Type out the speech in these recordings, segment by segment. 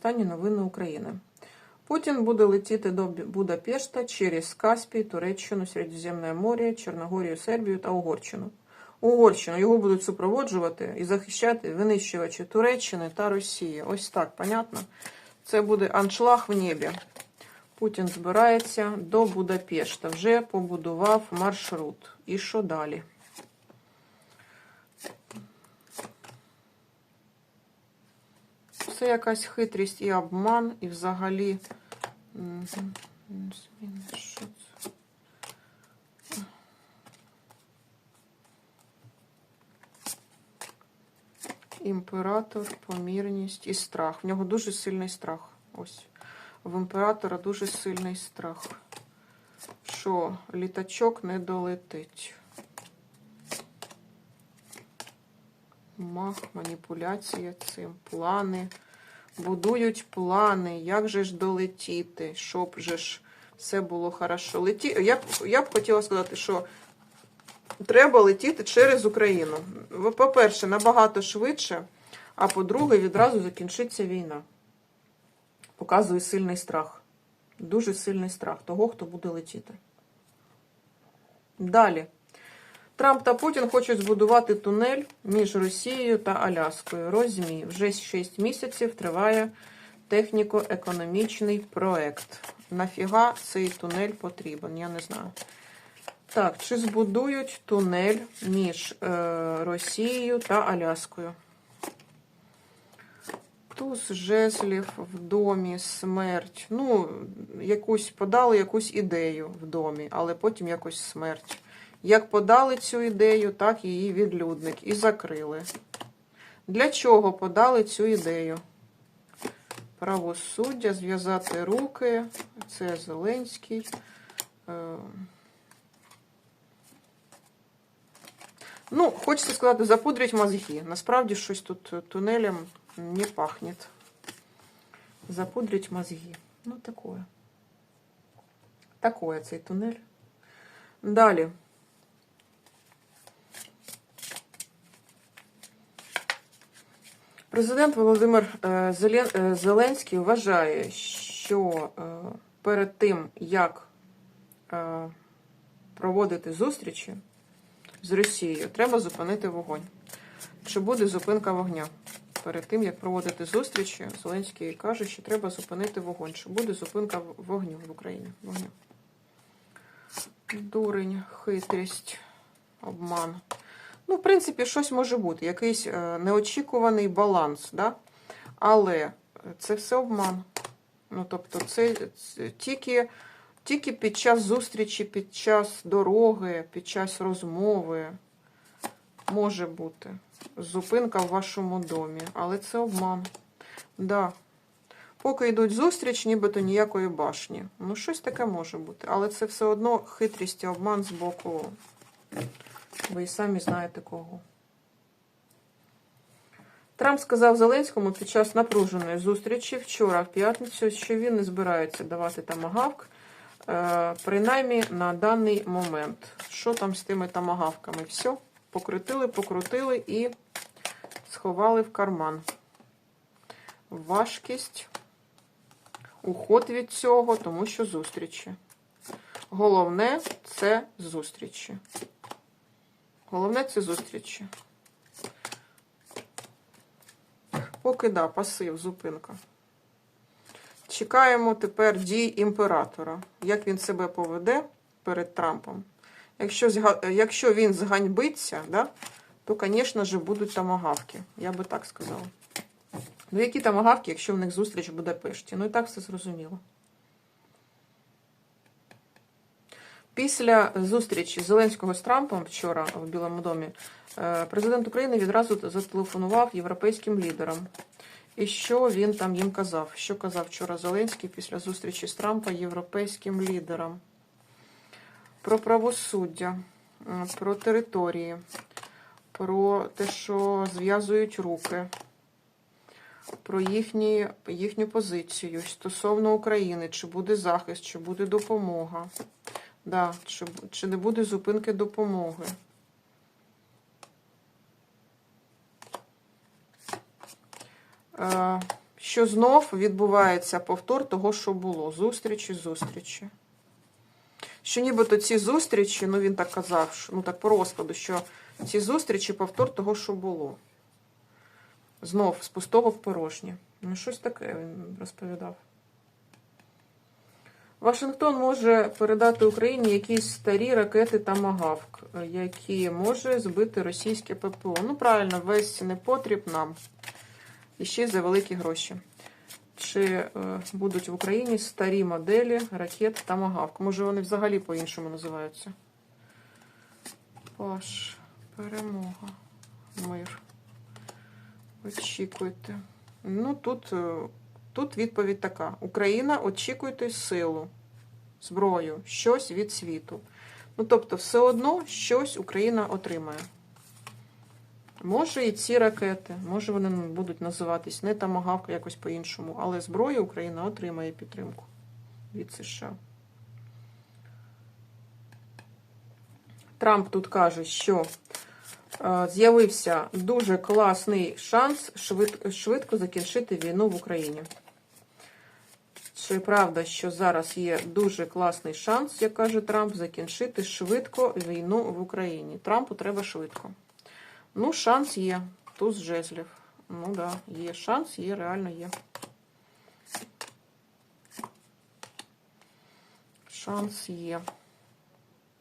останні новини України. Путін буде летіти до Будапешта через Каспій, Туреччину, Середземне море, Чорногорію, Сербію та Угорщину. Угорщину його будуть супроводжувати і захищати винищувачі Туреччини та Росії. Ось так, понятно? Це буде аншлаг в небі. Путін збирається до Будапешта. Вже побудував маршрут. І що далі? Це якась хитрість і обман, і взагалі. Імператор, помірність і страх. В нього дуже сильний страх. Ось. В імператора дуже сильний страх. Що літачок не долетить. Мах, маніпуляція цим, плани. Будують плани, як же ж долетіти, щоб же ж все було хорошо. Леті... Я, б, я б хотіла сказати, що треба летіти через Україну. По-перше, набагато швидше, а по-друге, відразу закінчиться війна. Показує сильний страх. Дуже сильний страх того, хто буде летіти. Далі. Трамп та Путін хочуть збудувати тунель між Росією та Аляскою. Розмі. Вже 6 місяців триває техніко-економічний проект. Нафіга цей тунель потрібен? Я не знаю. Так, чи збудують тунель між е, Росією та Аляскою? Туз жезлів в домі, смерть. Ну, якусь подали якусь ідею в домі, але потім якось смерть. Як подали цю ідею, так її відлюдник і закрили. Для чого подали цю ідею? Правосуддя, зв'язати руки. Це Зеленський. Е, Ну, хочеться сказати, запудрить мозги. Насправді щось тут тунелем не пахнет. Запудрить мозги. Ну, такое. Такое цей тунель. Далі. Президент Володимир е, е, Зеленський вважає, що е, перед тим, як проводити зустрічі з Росією, треба зупинити вогонь. Чи буде зупинка вогня? Перед тим, як проводити зустрічі, Зеленський каже, що треба зупинити вогонь. Чи буде зупинка вогню в Україні? Вогню. Дурень, хитрість, обман. Ну, в принципі, щось може бути, якийсь е, неочікуваний баланс, да? але це все обман. Ну, тобто, це, це тільки, тільки під час зустрічі, під час дороги, під час розмови може бути зупинка в вашому домі, але це обман. Да. Поки йдуть зустріч, нібито ніякої башні. Ну, щось таке може бути. Але це все одно хитрість і обман з боку. Ви і самі знаєте кого. Трамп сказав Зеленському під час напруженої зустрічі вчора, в п'ятницю, що він не збирається давати тамагавк, е, принаймні на даний момент. Що там з тими тамагавками? Все, покрутили, покрутили і сховали в карман. Важкість, уход від цього, тому що зустрічі. Головне це зустрічі. Головне це зустрічі. Поки да, пасив, зупинка. Чекаємо тепер дій імператора. Як він себе поведе перед Трампом. Якщо, якщо він зганьбиться, да, то, звісно ж, будуть тамагавки. Я би так сказала. Ну, які тамагавки, якщо в них зустріч в Будапешті? Ну і так все зрозуміло. Після зустрічі Зеленського з Трампом вчора в Білому домі е, президент України відразу зателефонував європейським лідерам. І що він там їм казав? Що казав вчора Зеленський після зустрічі з Трампа європейським лідерам? Про правосуддя, про території, про те, що зв'язують руки, про їхні, їхню позицію стосовно України, чи буде захист, чи буде допомога. Да, чи, чи не буде зупинки допомоги? Е, що знов відбувається повтор того, що було. Зустрічі, зустрічі. Що нібито ці зустрічі, ну він так казав, що- ну так по розкладу, що ці зустрічі повтор того, що було. Знов з пустого в порожнє. Ну, щось таке він розповідав. Вашингтон може передати Україні якісь старі ракети Тамагавк, які може збити російське ППО. Ну, правильно, весь непотріб нам. І ще за великі гроші. Чи е, будуть в Україні старі моделі ракет Тамагавк? Може, вони взагалі по-іншому називаються? Паш, перемога, мир. Очікуйте. Ну, тут, е, тут відповідь така: Україна, очікуйте силу, зброю, щось від світу. Ну, тобто, все одно щось Україна отримає. Може і ці ракети, може вони будуть називатись не тамагавка якось по-іншому, але зброю Україна отримає підтримку від США. Трамп тут каже, що з'явився дуже класний шанс швидко закінчити війну в Україні. Чи правда, що зараз є дуже класний шанс, як каже Трамп, закінчити швидко війну в Україні? Трампу треба швидко. Ну, шанс є. Туз жезлів. Ну так, да, є шанс, є, реально є. Шанс є.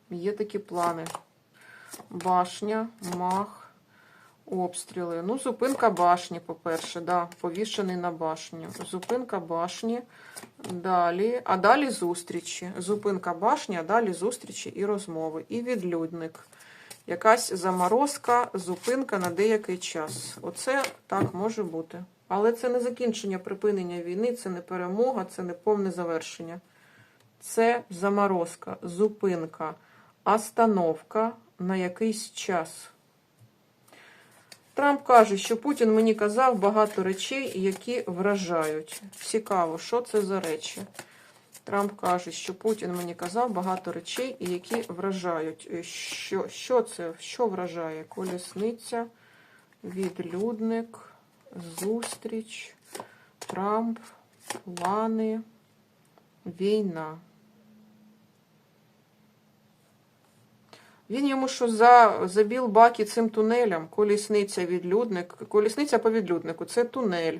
Є такі плани. Башня, мах, обстріли. Ну, зупинка башні, по-перше, да, повішений на башню. Зупинка башні. Далі. А далі зустрічі. Зупинка башні, а далі зустрічі і розмови. І відлюдник. Якась заморозка, зупинка на деякий час. Оце так може бути. Але це не закінчення припинення війни, це не перемога, це не повне завершення. Це заморозка, зупинка, остановка на якийсь час. Трамп каже, що Путін мені казав багато речей, які вражають. Цікаво, що це за речі. Трамп каже, що Путін мені казав багато речей, які вражають. Що, що це? Що вражає? Колісниця, відлюдник, зустріч, Трамп, плани, війна. Він йому що за, забіл баки цим тунелям, колісниця відлюдник, колісниця по відлюднику, це тунель,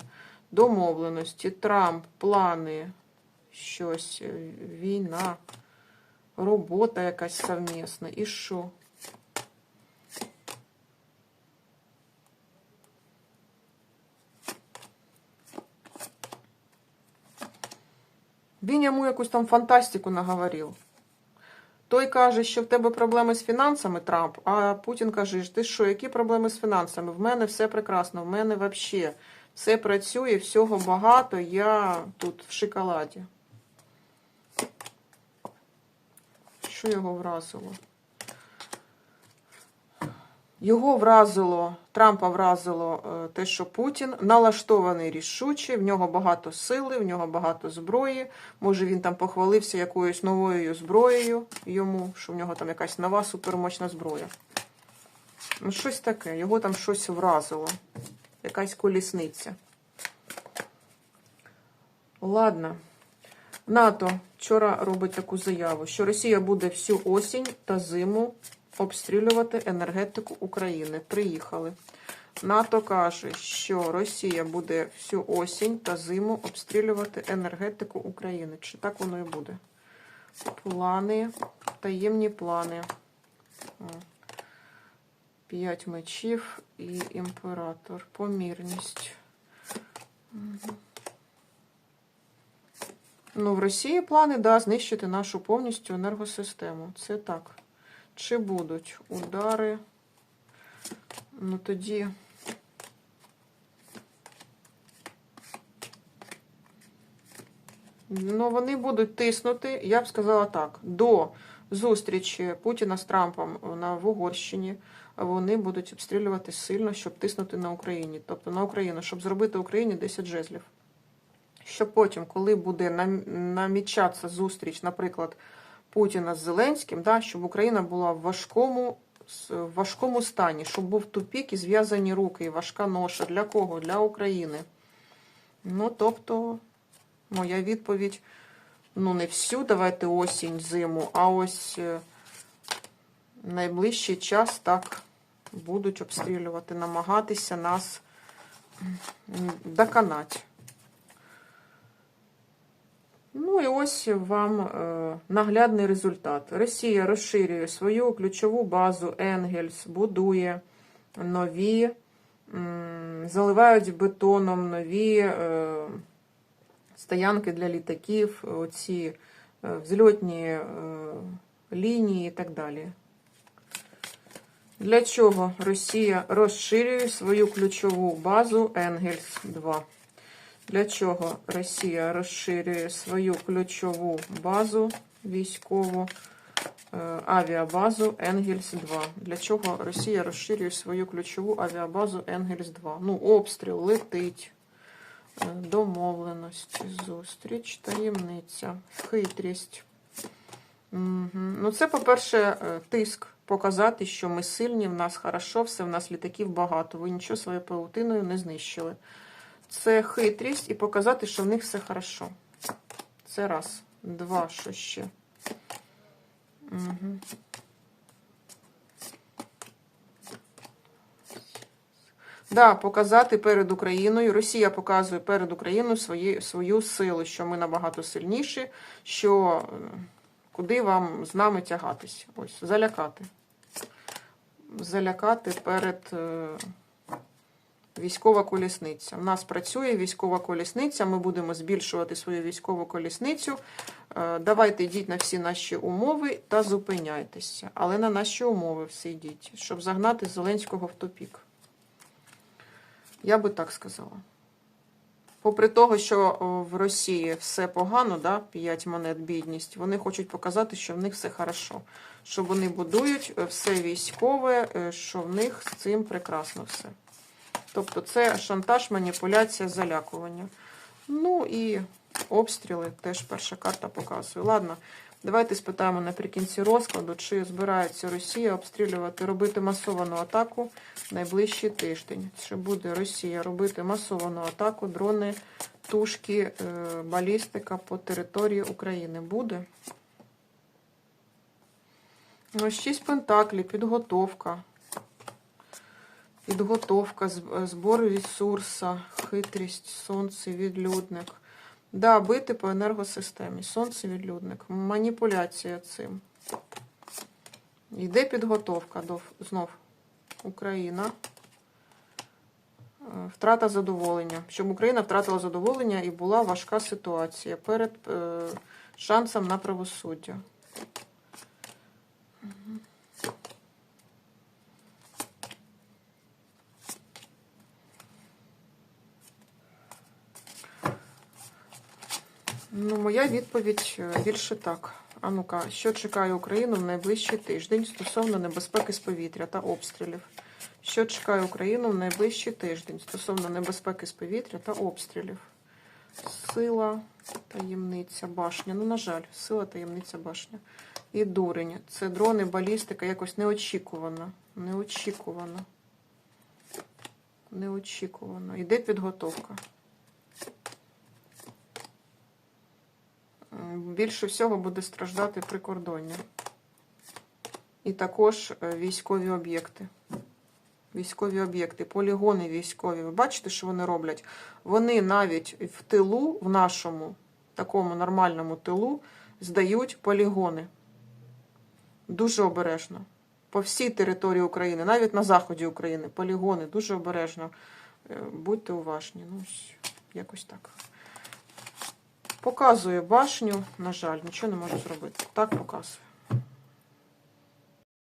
домовленості, Трамп, плани, щось, е, війна, робота якась совмісна. І що? Він йому якусь там фантастику наговорив. Той каже, що в тебе проблеми з фінансами, Трамп, а Путін каже, ти що, які проблеми з фінансами? В мене все прекрасно, в мене взагалі все працює, всього багато, я тут в шоколаді. Що його вразило? Його вразило, Трампа вразило е, те, що Путін налаштований рішуче, в нього багато сили, в нього багато зброї. Може він там похвалився якоюсь новою зброєю йому, що в нього там якась нова супермощна зброя. Ну, щось таке, його там щось вразило. Якась колісниця. Ладно. НАТО вчора робить таку заяву, що Росія буде всю осінь та зиму обстрілювати енергетику України. Приїхали. НАТО каже, що Росія буде всю осінь та зиму обстрілювати енергетику України. Чи так воно і буде? Плани, таємні плани. П'ять мечів і імператор. Помірність. Ну, в Росії плани, да, знищити нашу повністю енергосистему. Це так. Чи будуть удари? Ну тоді. Ну, вони будуть тиснути, я б сказала так, до зустрічі Путіна з Трампом на в Угорщині вони будуть обстрілювати сильно, щоб тиснути на Україні. Тобто на Україну, щоб зробити Україні 10 жезлів. Щоб потім, коли буде нам- намічатися зустріч, наприклад, Путіна з Зеленським, да, щоб Україна була в важкому, в важкому стані, щоб був тупік і зв'язані руки, і важка ноша. Для кого? Для України. Ну, тобто, моя відповідь, ну, не всю, давайте осінь, зиму, а ось е, найближчий час так будуть обстрілювати, намагатися нас доконати. Ну і ось вам е, наглядний результат. Росія розширює свою ключову базу Енгельс, будує нові, заливають бетоном нові е, стоянки для літаків, оці е, взльотні лінії і так далі. Для чого Росія розширює свою ключову базу Енгельс 2? Для чого Росія розширює свою ключову базу військову е, авіабазу Енгельс 2? Для чого Росія розширює свою ключову авіабазу Енгельс 2? Ну, обстріл летить. Е, Домовленості, зустріч, таємниця, хитрість. Угу. Ну, це, по-перше, е, тиск. Показати, що ми сильні, в нас хорошо, все, в нас літаків багато. Ви нічого своєю паутиною не знищили. Це хитрість і показати, що в них все хорошо. Це раз. Два, що ще. Угу. Да, показати перед Україною. Росія показує перед Україною свої, свою силу, що ми набагато сильніші, що е, куди вам з нами тягатись. Ось, залякати. Залякати перед е, військова колісниця. У нас працює військова колісниця, ми будемо збільшувати свою військову колісницю. Е, Давайте йдіть на всі наші умови та зупиняйтеся. Але на наші умови всі йдіть, щоб загнати Зеленського в тупік. Я би так сказала. Попри того, що в Росії все погано, да, 5 монет бідність, вони хочуть показати, що в них все хорошо. Що вони будують е, все військове, е, що в них з цим прекрасно все. Тобто це шантаж, маніпуляція, залякування. Ну і обстріли теж перша карта показує. Ладно, давайте спитаємо наприкінці розкладу, чи збирається Росія обстрілювати, робити масовану атаку найближчий тиждень. Чи буде Росія робити масовану атаку, дрони, тушки, е, балістика по території України? Буде? Ось шість пентаклів, підготовка. Підготовка, збор ресурса, хитрість, сонце, відлюдник. Да, бити по енергосистемі. Сонце, відлюдник. Маніпуляція цим. Йде підготовка до знов Україна. Е, Втрата задоволення. Щоб Україна втратила задоволення і була важка ситуація перед е, шансом на правосуддя. Ну, моя відповідь е, більше так. А ну-ка, що чекає Україну в найближчий тиждень стосовно небезпеки з повітря та обстрілів? Що чекає Україну в найближчий тиждень стосовно небезпеки з повітря та обстрілів? Сила, таємниця, башня. Ну, на жаль, сила, таємниця, башня. І дурень. Це дрони, балістика, якось неочікувано. Неочікувано. Неочікувано. Іде підготовка. Більше всього буде страждати прикордоння. І також е, військові об'єкти. Військові об'єкти, полігони військові. Ви бачите, що вони роблять? Вони навіть в тилу, в нашому такому нормальному тилу, здають полігони. Дуже обережно. По всій території України, навіть на заході України, полігони, дуже обережно. Е, Будьте уважні. Ну, якось так. Показує башню, на жаль, нічого не можу зробити. Так показує.